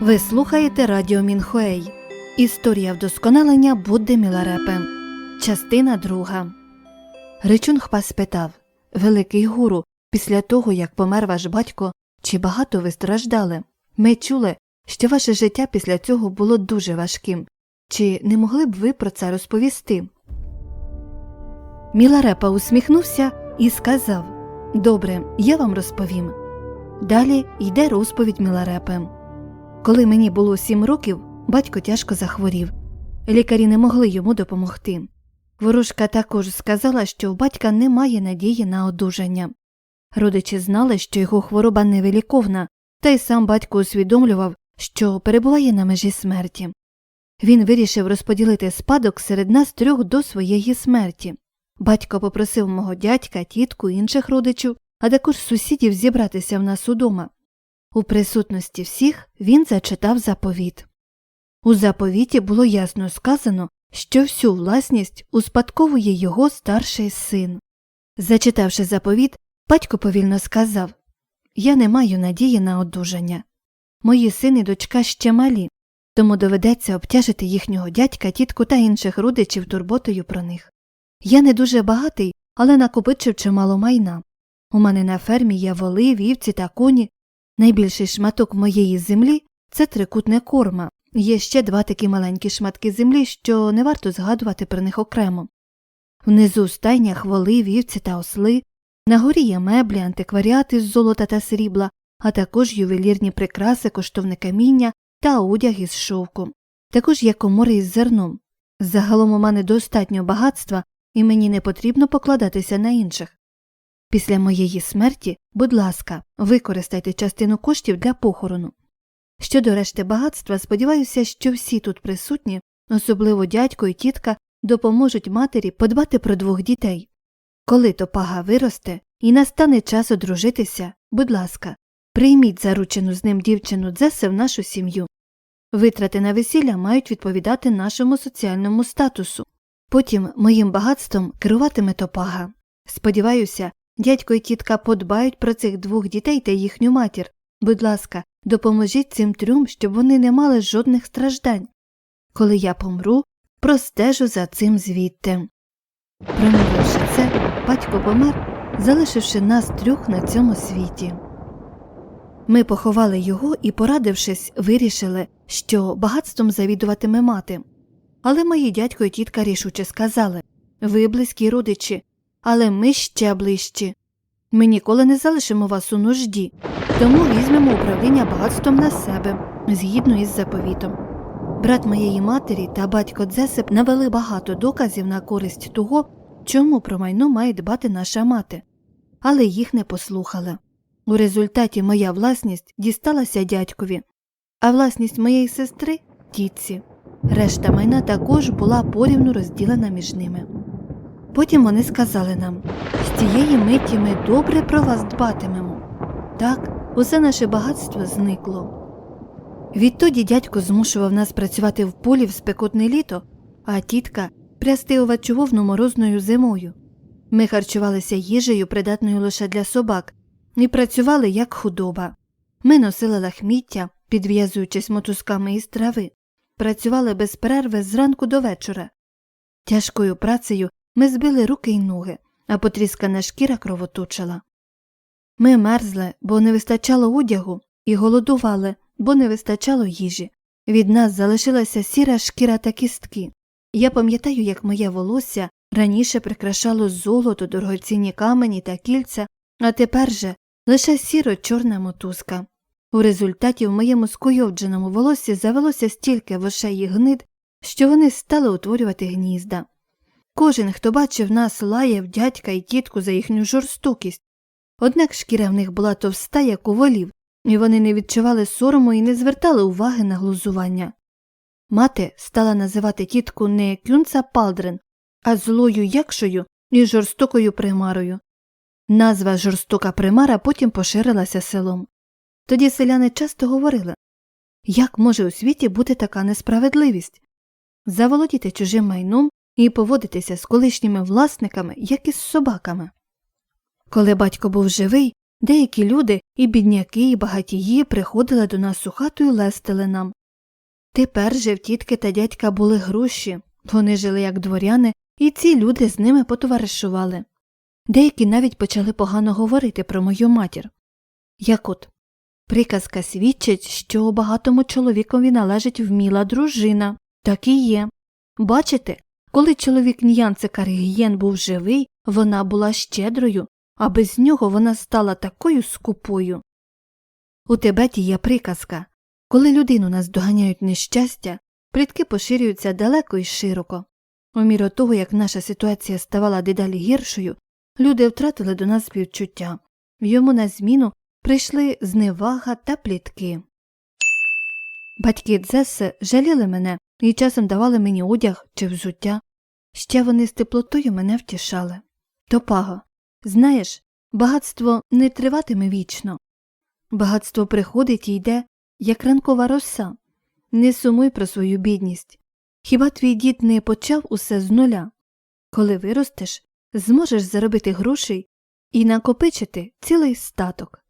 Ви слухаєте Радіо Мінхуей. Історія вдосконалення Будди Міларепе. Частина друга. Ричунгпа спитав Великий гуру, після того, як помер ваш батько, чи багато ви страждали? Ми чули, що ваше життя після цього було дуже важким. Чи не могли б ви про це розповісти? Міларепа усміхнувся і сказав Добре, я вам розповім. Далі йде розповідь Міларепи. Коли мені було сім років, батько тяжко захворів. Лікарі не могли йому допомогти. Ворожка також сказала, що у батька немає надії на одужання. Родичі знали, що його хвороба невиліковна, та й сам батько усвідомлював, що перебуває на межі смерті. Він вирішив розподілити спадок серед нас трьох до своєї смерті. Батько попросив мого дядька, тітку, інших родичів, а також сусідів зібратися в нас удома. У присутності всіх він зачитав заповіт. У заповіті було ясно сказано, що всю власність успадковує його старший син. Зачитавши заповіт, батько повільно сказав Я не маю надії на одужання. Мої син і дочка ще малі, тому доведеться обтяжити їхнього дядька, тітку та інших родичів турботою про них. Я не дуже багатий, але накопичив чимало майна. У мене на фермі є воли, вівці та коні. Найбільший шматок моєї землі це трикутне корма. Є ще два такі маленькі шматки землі, що не варто згадувати про них окремо. Внизу в стайнях воли, вівці та осли, на горі є меблі, антикваріати з золота та срібла, а також ювелірні прикраси, коштовне каміння та одяг із шовку. Також є комори із зерном. Загалом у мене достатньо багатства, і мені не потрібно покладатися на інших. Після моєї смерті, будь ласка, використайте частину коштів для похорону. Щодо решти багатства, сподіваюся, що всі тут присутні, особливо дядько і тітка, допоможуть матері подбати про двох дітей. Коли топага виросте і настане час одружитися, будь ласка, прийміть заручену з ним дівчину Дзесе в нашу сім'ю. Витрати на весілля мають відповідати нашому соціальному статусу. Потім моїм багатством керуватиме топага. Сподіваюся, дядько і тітка подбають про цих двох дітей та їхню матір. Будь ласка, допоможіть цим трьом, щоб вони не мали жодних страждань. Коли я помру, простежу за цим звідти. Промовивши це, батько помер, залишивши нас трьох на цьому світі. Ми поховали його і, порадившись, вирішили, що багатством завідуватиме мати. Але мої дядько і тітка рішуче сказали ви близькі родичі, але ми ще ближчі. Ми ніколи не залишимо вас у нужді, тому візьмемо управління багатством на себе, згідно із заповітом. Брат моєї матері та батько Дзесеп навели багато доказів на користь того, чому про майно має дбати наша мати, але їх не послухали. У результаті моя власність дісталася дядькові, а власність моєї сестри тітці. Решта майна також була порівну розділена між ними. Потім вони сказали нам з цієї миті ми добре про вас дбатимемо. Так, усе наше багатство зникло. Відтоді дядько змушував нас працювати в полі в спекотне літо, а тітка прясти овечу вовну морозною зимою. Ми харчувалися їжею, придатною лише для собак, і працювали як худоба. Ми носили лахміття, підв'язуючись мотузками із трави, працювали без перерви зранку до вечора. Тяжкою працею ми збили руки й ноги, а потріскана шкіра кровоточила. Ми мерзли, бо не вистачало одягу, і голодували, бо не вистачало їжі. Від нас залишилася сіра шкіра та кістки. Я пам'ятаю, як моє волосся раніше прикрашало золото, дорогоцінні камені та кільця, а тепер же лише сіро чорна мотузка. У результаті в моєму скойовдженому волоссі завелося стільки вошей і гнид, що вони стали утворювати гнізда. Кожен, хто бачив нас, лаяв дядька і тітку за їхню жорстокість. Однак шкіра в них була товста, як у волів, і вони не відчували сорому і не звертали уваги на глузування. Мати стала називати тітку не кюнца Палдрен, а злою якшою і жорстокою примарою. Назва жорстока примара потім поширилася селом. Тоді селяни часто говорили як може у світі бути така несправедливість? Заволодіти чужим майном і поводитися з колишніми власниками, як із собаками. Коли батько був живий, Деякі люди, і бідняки, і багатії, приходили до нас у хату і лестили нам. Тепер же в тітки та дядька були гроші, вони жили як дворяни, і ці люди з ними потоваришували. Деякі навіть почали погано говорити про мою матір. Як от приказка свідчить, що багатому чоловікові належить вміла дружина. Так і є. Бачите, коли чоловік Ньянцикар Гієн був живий, вона була щедрою, а без нього вона стала такою скупою. У Тибеті є приказка коли людину наздоганяють нещастя, плітки поширюються далеко і широко. У міру того, як наша ситуація ставала дедалі гіршою, люди втратили до нас співчуття. Йому на зміну прийшли зневага та плітки. Батьки Дзеси жаліли мене і часом давали мені одяг чи взуття. Ще вони з теплотою мене втішали. Топаго, знаєш, багатство не триватиме вічно. Багатство приходить і йде, як ранкова роса. Не сумуй про свою бідність. Хіба твій дід не почав усе з нуля? Коли виростеш, зможеш заробити грошей і накопичити цілий статок.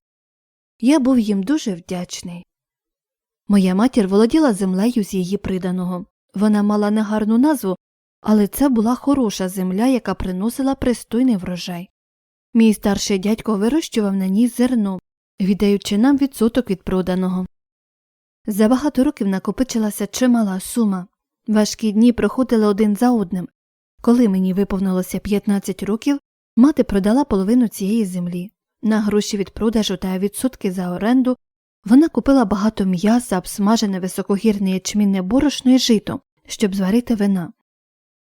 Я був їм дуже вдячний. Моя матір володіла землею з її приданого. Вона мала негарну назву, але це була хороша земля, яка приносила пристойний врожай. Мій старший дядько вирощував на ній зерно, віддаючи нам відсоток від проданого. За багато років накопичилася чимала сума. Важкі дні проходили один за одним. Коли мені виповнилося 15 років, мати продала половину цієї землі. На гроші від продажу та відсотки за оренду вона купила багато м'яса, обсмажене високогірне ячмінне борошно і жито, щоб зварити вина.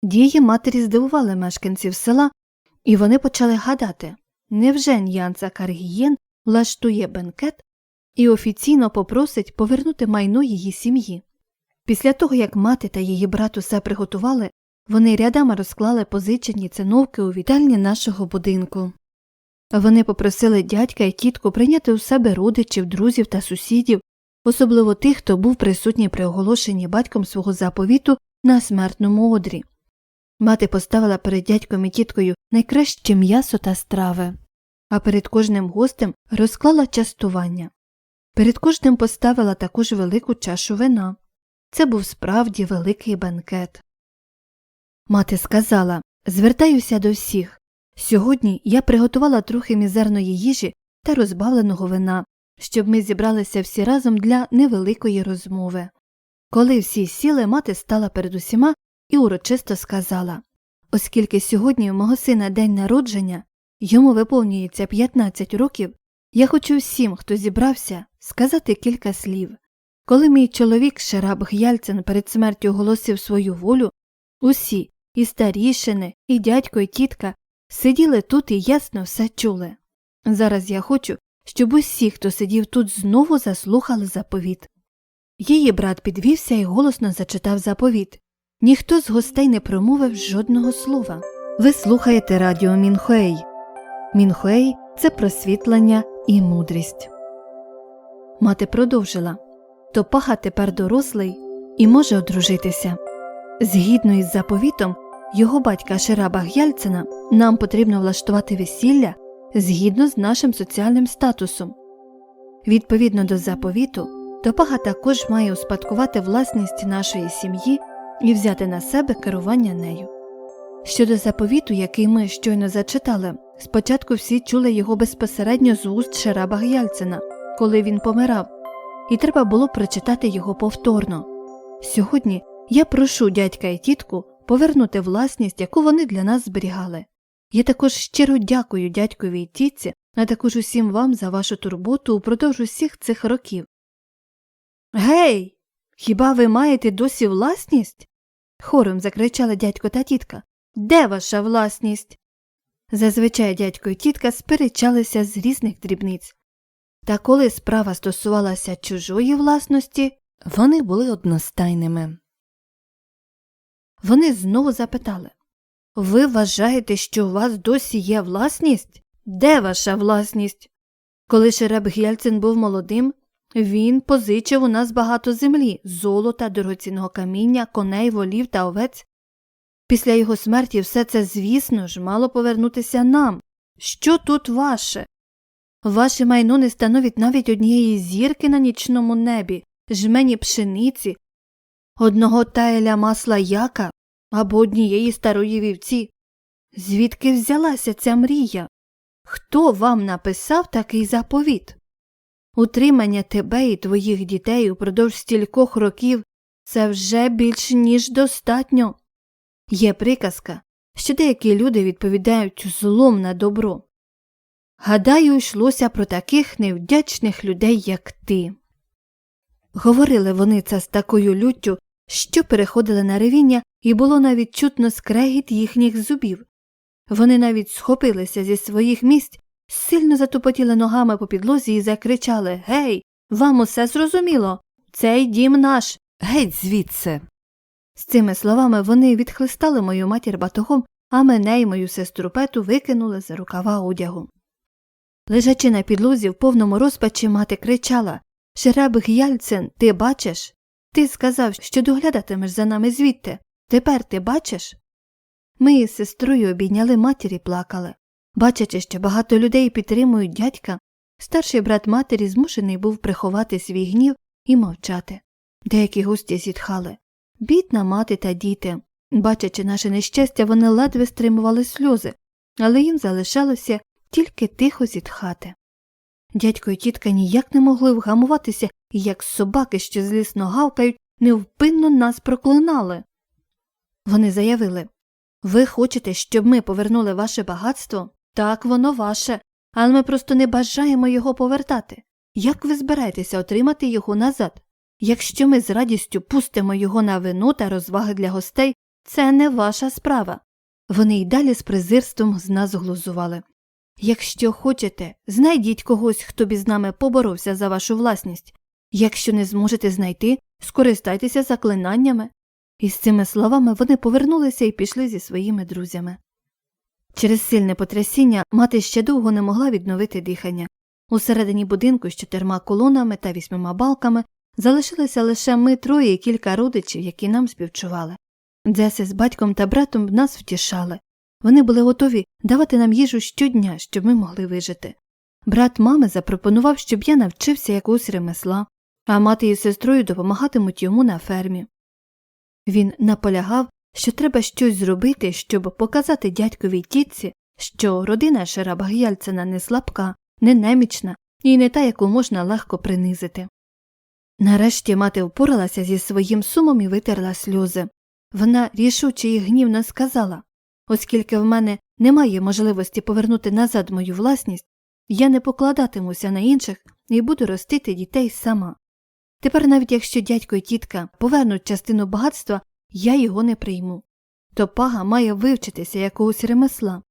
Дії матері здивували мешканців села, і вони почали гадати невже Ньянца Каргієн влаштує бенкет і офіційно попросить повернути майно її сім'ї. Після того, як мати та її брат усе приготували, вони рядами розклали позичені циновки у вітальні нашого будинку. Вони попросили дядька і тітку прийняти у себе родичів, друзів та сусідів, особливо тих, хто був присутній при оголошенні батьком свого заповіту на смертному одрі. Мати поставила перед дядьком і тіткою найкраще м'ясо та страви, а перед кожним гостем розклала частування. Перед кожним поставила також велику чашу вина. Це був справді великий бенкет. Мати сказала Звертаюся до всіх. Сьогодні я приготувала трохи мізерної їжі та розбавленого вина, щоб ми зібралися всі разом для невеликої розмови. Коли всі сіли, мати стала перед усіма і урочисто сказала Оскільки сьогодні у мого сина день народження, йому виповнюється 15 років, я хочу всім, хто зібрався, сказати кілька слів. Коли мій чоловік Шераб Гяльцин перед смертю оголосив свою волю, усі, і старішини, і дядько, і тітка, сиділи тут і ясно все чули. Зараз я хочу, щоб усі, хто сидів тут, знову заслухали заповіт. Її брат підвівся і голосно зачитав заповіт. Ніхто з гостей не промовив жодного слова. Ви слухаєте радіо Мінхуей. Мінхуей це просвітлення і мудрість. Мати продовжила Топаха тепер дорослий і може одружитися. Згідно із заповітом його батька Шираба Гяльцина нам потрібно влаштувати весілля згідно з нашим соціальним статусом. Відповідно до заповіту, Топага також має успадкувати власність нашої сім'ї і взяти на себе керування нею. Щодо заповіту, який ми щойно зачитали, спочатку всі чули його безпосередньо з уст Шераба Гяльцина, коли він помирав, і треба було прочитати його повторно. Сьогодні я прошу дядька і тітку повернути власність, яку вони для нас зберігали. Я також щиро дякую дядькові і тітці, а також усім вам за вашу турботу упродовж усіх цих років. Гей, хіба ви маєте досі власність? хором закричали дядько та тітка. Де ваша власність? Зазвичай дядько і тітка сперечалися з різних дрібниць. Та коли справа стосувалася чужої власності, вони були одностайними. Вони знову запитали Ви вважаєте, що у вас досі є власність? Де ваша власність? Коли Шереб Гєльцин був молодим, він позичив у нас багато землі, золота, дорогоцінного каміння, коней, волів та овець. Після його смерті все це, звісно ж, мало повернутися нам. Що тут ваше? Ваше майно не становить навіть однієї зірки на нічному небі, жмені пшениці, одного тайля масла яка або однієї старої вівці. Звідки взялася ця мрія? Хто вам написав такий заповіт? Утримання тебе і твоїх дітей упродовж стількох років це вже більш ніж достатньо. Є приказка, що деякі люди відповідають злом на добро. Гадаю, йшлося про таких невдячних людей, як ти. Говорили вони це з такою люттю, що переходили на ревіння, і було навіть чутно скрегіт їхніх зубів. Вони навіть схопилися зі своїх місць, сильно затупотіли ногами по підлозі і закричали Гей, вам усе зрозуміло. Цей дім наш. Геть звідси. З цими словами вони відхлистали мою матір батогом, а мене й мою сестру Пету викинули за рукава одягу. Лежачи на підлозі в повному розпачі, мати кричала Шеребих Яльцин, ти бачиш? Ти сказав, що доглядатимеш за нами звідти. Тепер ти бачиш? Ми із сестрою обійняли матір і плакали. Бачачи, що багато людей підтримують дядька, старший брат матері змушений був приховати свій гнів і мовчати. Деякі гості зітхали. Бідна мати та діти. Бачачи наше нещастя, вони ледве стримували сльози, але їм залишалося тільки тихо зітхати. Дядько і тітка ніяк не могли вгамуватися і, як собаки, що злісно гавкають, невпинно нас проклинали. Вони заявили Ви хочете, щоб ми повернули ваше багатство? Так, воно ваше, але ми просто не бажаємо його повертати. Як ви збираєтеся отримати його назад? Якщо ми з радістю пустимо його на вину та розваги для гостей, це не ваша справа. Вони й далі з презирством з нас глузували. Якщо хочете, знайдіть когось, хто б із нами поборовся за вашу власність. Якщо не зможете знайти, скористайтеся заклинаннями. І з цими словами вони повернулися і пішли зі своїми друзями. Через сильне потрясіння мати ще довго не могла відновити дихання. Усередині будинку з чотирма колонами та вісьмома балками залишилися лише ми троє і кілька родичів, які нам співчували. Дзеси з батьком та братом нас втішали. Вони були готові давати нам їжу щодня, щоб ми могли вижити. Брат мами запропонував, щоб я навчився якогось ремесла, а мати із сестрою допомагатимуть йому на фермі. Він наполягав, що треба щось зробити, щоб показати дядьковій тітці, що родина Шарабаг'яльцина не слабка, не немічна і не та, яку можна легко принизити. Нарешті мати впоралася зі своїм сумом і витерла сльози. Вона рішуче і гнівно сказала оскільки в мене немає можливості повернути назад мою власність, я не покладатимуся на інших і буду ростити дітей сама. Тепер, навіть якщо дядько і тітка повернуть частину багатства, я його не прийму. То пага має вивчитися якогось ремесла.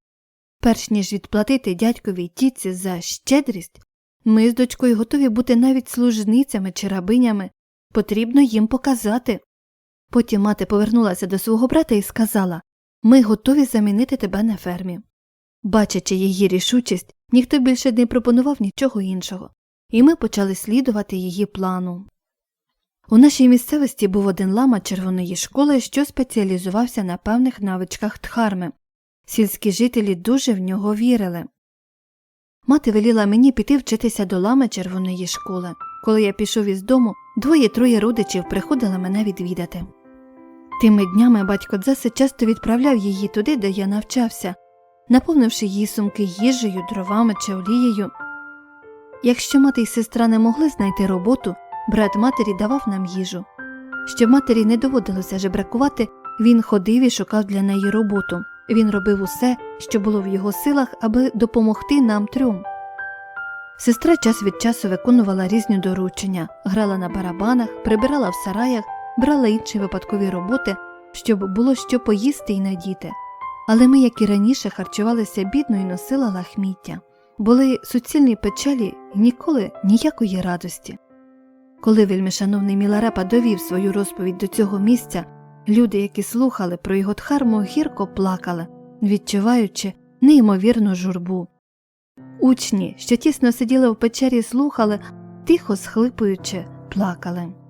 Перш ніж відплатити дядьковій тітці за щедрість, ми з дочкою готові бути навіть служницями чи рабинями, потрібно їм показати. Потім мати повернулася до свого брата і сказала ми готові замінити тебе на фермі. Бачачи її рішучість, ніхто більше не пропонував нічого іншого, і ми почали слідувати її плану. У нашій місцевості був один лама червоної школи, що спеціалізувався на певних навичках дхарми. Сільські жителі дуже в нього вірили. Мати веліла мені піти вчитися до лами червоної школи. Коли я пішов із дому, двоє-троє родичів приходили мене відвідати. Тими днями батько Дзеси часто відправляв її туди, де я навчався, наповнивши її сумки їжею, дровами чи олією. Якщо мати й сестра не могли знайти роботу, брат матері давав нам їжу. Щоб матері не доводилося жебракувати, він ходив і шукав для неї роботу. Він робив усе, що було в його силах, аби допомогти нам трьом. Сестра час від часу виконувала різні доручення, грала на барабанах, прибирала в сараях, брала інші випадкові роботи, щоб було що поїсти і надіти. Але ми, як і раніше, харчувалися бідно і носили лахміття, були суцільні печалі і ніколи ніякої радості. Коли вельмишановний Міларепа довів свою розповідь до цього місця, люди, які слухали про його дхарму, гірко плакали, відчуваючи неймовірну журбу. Учні, що тісно сиділи в печері, слухали, тихо схлипуючи, плакали.